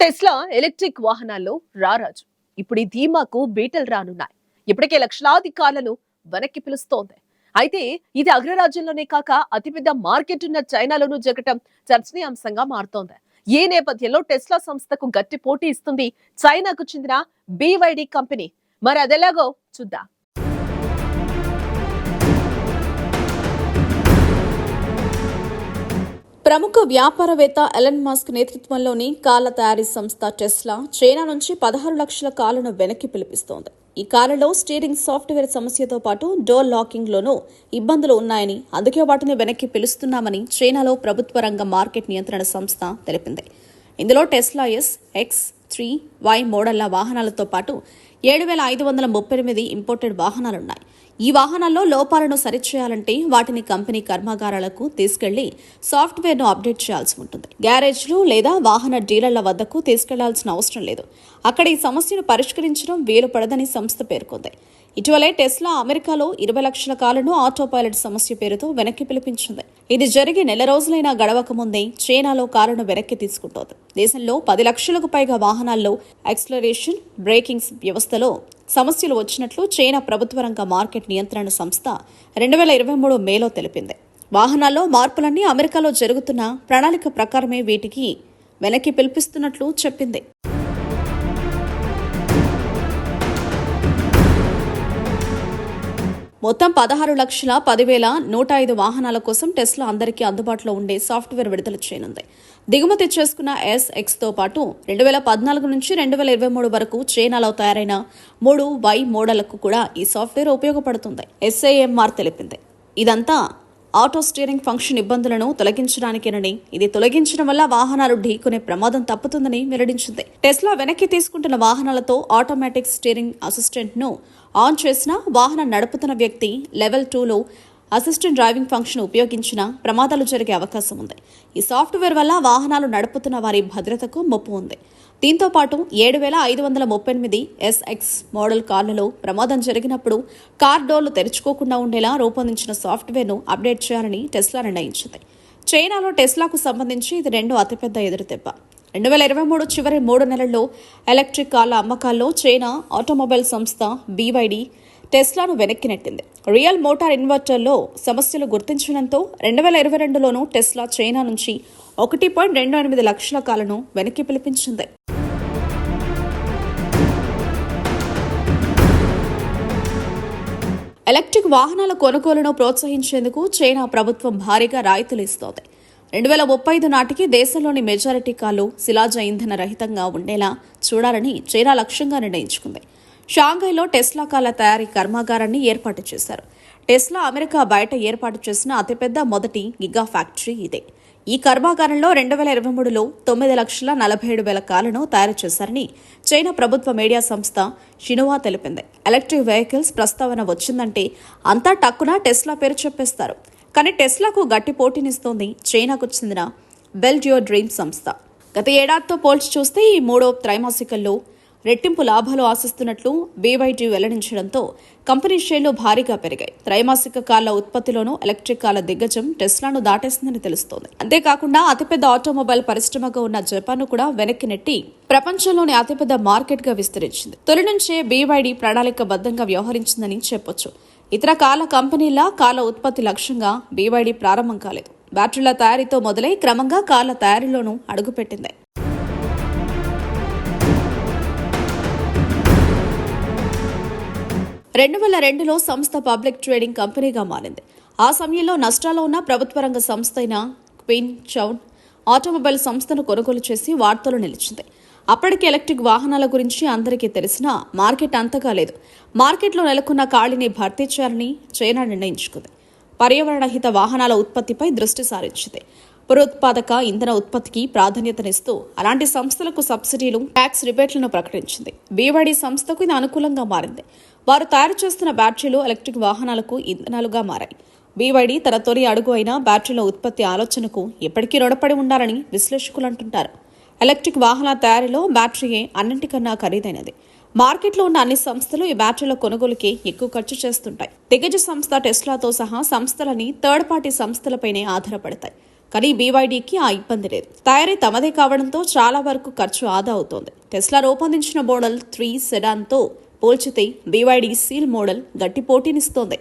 Tesla electric వాహనాల్లో రారాజు. ఇప్పుడు ఈ ధీమాకు బీటలు రానున్నాయి. ఇప్పటికే లక్షలాది కార్లను వెనక్కి పిలుస్తోంది. అయితే ఇది అగ్రరాజ్యంలోనే కాక అతిపెద్ద మార్కెట్ ఉన్న చైనాలోనూ జరగటం చర్చనీయాంశంగా మారుతోంది. ఈ నేపథ్యంలో టెస్లా సంస్థకు గట్టి పోటీ ఇస్తుంది చైనాకు చెందిన బీవైడి కంపెనీ. మరి అదెలాగో చూద్దాం. ప్రముఖ వ్యాపారవేత్త ఎలన్ మాస్క్ నేతృత్వంలోని కార్ల తయారీ సంస్థ టెస్లా చైనా నుంచి పదహారు లక్షల కార్లను వెనక్కి పిలిపిస్తోంది. ఈ కార్లలో స్టీరింగ్ సాఫ్ట్వేర్ సమస్యతో పాటు డోర్ లాకింగ్లోనూ ఇబ్బందులు ఉన్నాయని అందుకే వాటిని వెనక్కి పిలుస్తున్నామని చైనాలో ప్రభుత్వ రంగ మార్కెట్ నియంత్రణ సంస్థ తెలిపింది. ఇందులో Tesla S X three Y మోడళ్ళ వాహనాలతో పాటు ఏడు వేల ఐదు వందల ముప్పై ఎనిమిది ఇంపోర్టెడ్ వాహనాలున్నాయి. ఈ వాహనాల్లో లోపాలను సరిచేయాలంటే వాటిని కంపెనీ కర్మాగారాలకు తీసుకెళ్ళి సాఫ్ట్వేర్ను అప్డేట్ చేయాల్సి ఉంటుంది. గ్యారేజ్లు లేదా వాహన డీలర్ల వద్దకు తీసుకెళ్ళాల్సిన అవసరం లేదు. అక్కడ ఈ సమస్యను పరిష్కరించడం వీలు పడదని సంస్థ పేర్కొంది. ఇటీవలే టెస్లా అమెరికాలో ఇరవై లక్షల కాలను ఆటో పైలట్ సమస్య పేరుతో వెనక్కి పిలిపించింది. ఇది జరిగి నెల రోజులైనా గడవక ముందే చైనాలో కారును వెనక్కి తీసుకుంటోంది. దేశంలో పది లక్షలకు పైగా వాహనాల్లో ఎక్స్ప్లరేషన్ బ్రేకింగ్స్ వ్యవస్థలో సమస్యలు వచ్చినట్లు చైనా ప్రభుత్వ రంగ మార్కెట్ నియంత్రణ సంస్థ రెండు వేల ఇరవై మూడు మేలో తెలిపింది. వాహనాల్లో మార్పులన్నీ అమెరికాలో జరుగుతున్న ప్రణాళిక ప్రకారమే వీటికి వెనక్కి పిలిపిస్తున్నట్లు చెప్పింది. మొత్తం పదహారు లక్షల పదివేల నూట ఐదు వాహనాల కోసం టెస్లా అందరికీ అందుబాటులో ఉండే సాఫ్ట్వేర్ విడుదల చేయనుంది. దిగుమతి చేసుకున్న ఎస్ ఎక్స్తో పాటు రెండు వేల పద్నాలుగు నుంచి రెండు వేల ఇరవై మూడు వరకు చైనాలో తయారైన మూడు వై మోడళ్ళకు కూడా ఈ సాఫ్ట్వేర్ ఉపయోగపడుతుంది ఎస్ఐఎంఆర్ తెలిపింది. ఇదంతా ఆటో స్టీరింగ్ ఫంక్షన్ ఇబ్బందులను తొలగించడానికేనని ఇది తొలగించడం వల్ల వాహనాలు ఢీకొనే ప్రమాదం తప్పుతుందని వెల్లడించింది. టెస్లా వెనక్కి తీసుకుంటున్న వాహనాలతో ఆటోమేటిక్ స్టీరింగ్ అసిస్టెంట్ను ఆన్ చేసిన వాహనం నడుపుతున్న వ్యక్తి లెవెల్ టూలో అసిస్టెంట్ డ్రైవింగ్ ఫంక్షన్ ఉపయోగించిన ప్రమాదాలు జరిగే అవకాశం ఉంది. ఈ సాఫ్ట్వేర్ వల్ల వాహనాలు నడుపుతున్న వారి భద్రతకు ముప్పు ఉంది. దీంతో పాటు ఏడు వేల ఐదు వందల ముప్పై ఎనిమిది ఎస్ఎక్స్ మోడల్ కార్లలో ప్రమాదం జరిగినప్పుడు కార్ డోర్లు తెరుచుకోకుండా ఉండేలా రూపొందించిన సాఫ్ట్వేర్ను అప్డేట్ చేయాలని టెస్లా నిర్ణయించింది. చైనాలో టెస్లాకు సంబంధించి ఇది రెండో అతిపెద్ద ఎదురుదెబ్బ. రెండు వేల ఇరవై మూడు చివరి మూడు నెలల్లో ఎలక్ట్రిక్ కార్ల అమ్మకాల్లో చైనా ఆటోమొబైల్ సంస్థ బీవైడి టెస్లాను వెనక్కి నెట్టింది. రియల్ మోటార్ ఇన్వర్టర్లో సమస్యలు గుర్తించడంతో రెండు వేల ఇరవై రెండులోనూ టెస్లా చైనా నుంచి ఒకటి పాయింట్ రెండు ఎనిమిది లక్షల కాలను వెనక్కి పిలిపించింది. ఎలక్ట్రిక్ వాహనాల కొనుగోలును ప్రోత్సహించేందుకు చైనా ప్రభుత్వం భారీగా రాయితీలు ఇస్తోంది. రెండు వేల ముప్పై ఐదు నాటికి దేశంలోని మెజారిటీ కార్లు శిలాజ ఇంధన రహితంగా ఉండేలా చూడాలని చైనా లక్ష్యంగా నిర్ణయించుకుంది. షాంఘైలో టెస్లా కార్ల తయారీ కర్మాగారాన్ని ఏర్పాటు చేశారు. టెస్లా అమెరికా బయట ఏర్పాటు చేసిన అతిపెద్ద మొదటి గిగా ఫ్యాక్టరీ ఇదే. ఈ కర్మాగారంలో రెండు వేల ఇరవై మూడులో తొమ్మిది లక్షల నలభై ఏడు వేల కార్లను తయారు చేశారని చైనా ప్రభుత్వ మీడియా సంస్థ షినువా తెలిపింది. ఎలక్ట్రిక్ వెహికల్స్ ప్రస్తావన వచ్చిందంటే అంతా టక్కున టెస్లా పేరు చెప్పేస్తారు. కానీ టెస్లాకు గట్టి పోటీనిస్తోంది చైనాకు చెందిన బెల్జియో డ్రీమ్ సంస్థ. గత ఏడాదితో పోల్చి చూస్తే ఈ మూడో త్రైమాసికల్లో రెట్టింపు లాభాలు ఆశిస్తున్నట్లు బీవైటీ వెల్లడించడంతో కంపెనీ షేర్లు భారీగా పెరిగాయి. త్రైమాసిక కార్ల ఉత్పత్తిలోనూ ఎలక్ట్రిక్ కార్ల దిగ్గజం టెస్లాను దాటేసిందని తెలుస్తోంది. అంతేకాకుండా అతిపెద్ద ఆటోమొబైల్ పరిశ్రమగా ఉన్న జపాన్ కూడా వెనక్కి నెట్టి ప్రపంచంలోని అతిపెద్ద మార్కెట్గా విస్తరించింది. తొలి నుంచే బీవైడీ ప్రణాళికబద్ధంగా వ్యవహరించిందని చెప్పొచ్చు. ఇతర కాల కంపెనీల కాల ఉత్పత్తి లక్ష్యంగా బీవైడీ ప్రారంభం కాలేదు. బ్యాటరీల తయారీతో మొదలై క్రమంగా కాల తయారీలోనూ అడుగుపెట్టింది. రెండు వేల రెండులో సంస్థ పబ్లిక్ ట్రేడింగ్ కంపెనీగా మారింది. ఆ సమయంలో నష్టాల్లో ఉన్న ప్రభుత్వ రంగ సంస్థ అయిన క్వీన్ చౌన్ ఆటోమొబైల్ సంస్థను కొనుగోలు చేసి వార్తలు నిలిచింది. అప్పటికి ఎలక్ట్రిక్ వాహనాల గురించి అందరికీ తెలిసినా మార్కెట్ అంతగా లేదు. మార్కెట్లో నెలకొన్న ఖాళీని భర్తీ చేయాలని చైనా నిర్ణయించుకుంది. పర్యావరణహిత వాహనాల ఉత్పత్తిపై దృష్టి సారించింది. పునరుత్పాదక ఇంధన ఉత్పత్తికి ప్రాధాన్యతనిస్తూ అలాంటి సంస్థలకు సబ్సిడీలు ట్యాక్స్ రిబేట్లను ప్రకటించింది. బీవైడీ సంస్థకు ఇది అనుకూలంగా మారింది. వారు తయారు చేస్తున్న బ్యాటరీలు ఎలక్ట్రిక్ వాహనాలకు ఇంధనాలుగా మారాయి. బీవైడీ తన తొలి అడుగు అయిన బ్యాటరీల ఉత్పత్తి ఆలోచనకు ఎప్పటికీ రుణపడి ఉండాలని విశ్లేషకులు అంటుంటారు. ఎలక్ట్రిక్ వాహనాల తయారీలో బ్యాటరీయే అన్నింటికన్నా ఖరీదైనది. మార్కెట్లో ఉన్న అన్ని సంస్థలు ఈ బ్యాటరీల కొనుగోలుకి ఎక్కువ ఖర్చు చేస్తుంటాయి. దిగ్గజ సంస్థ టెస్లాతో సహా సంస్థలని థర్డ్ పార్టీ సంస్థలపైనే ఆధారపడతాయి. కానీ బీవైడీకి ఆ ఇబ్బంది లేదు. తయారీ తమదే కావడంతో చాలా వరకు ఖర్చు ఆదా అవుతోంది. టెస్లా రూపొందించిన మోడల్ త్రీ సెడాన్తో పోల్చితే బీవైడీ సీల్ మోడల్ గట్టి పోటీనిస్తోంది.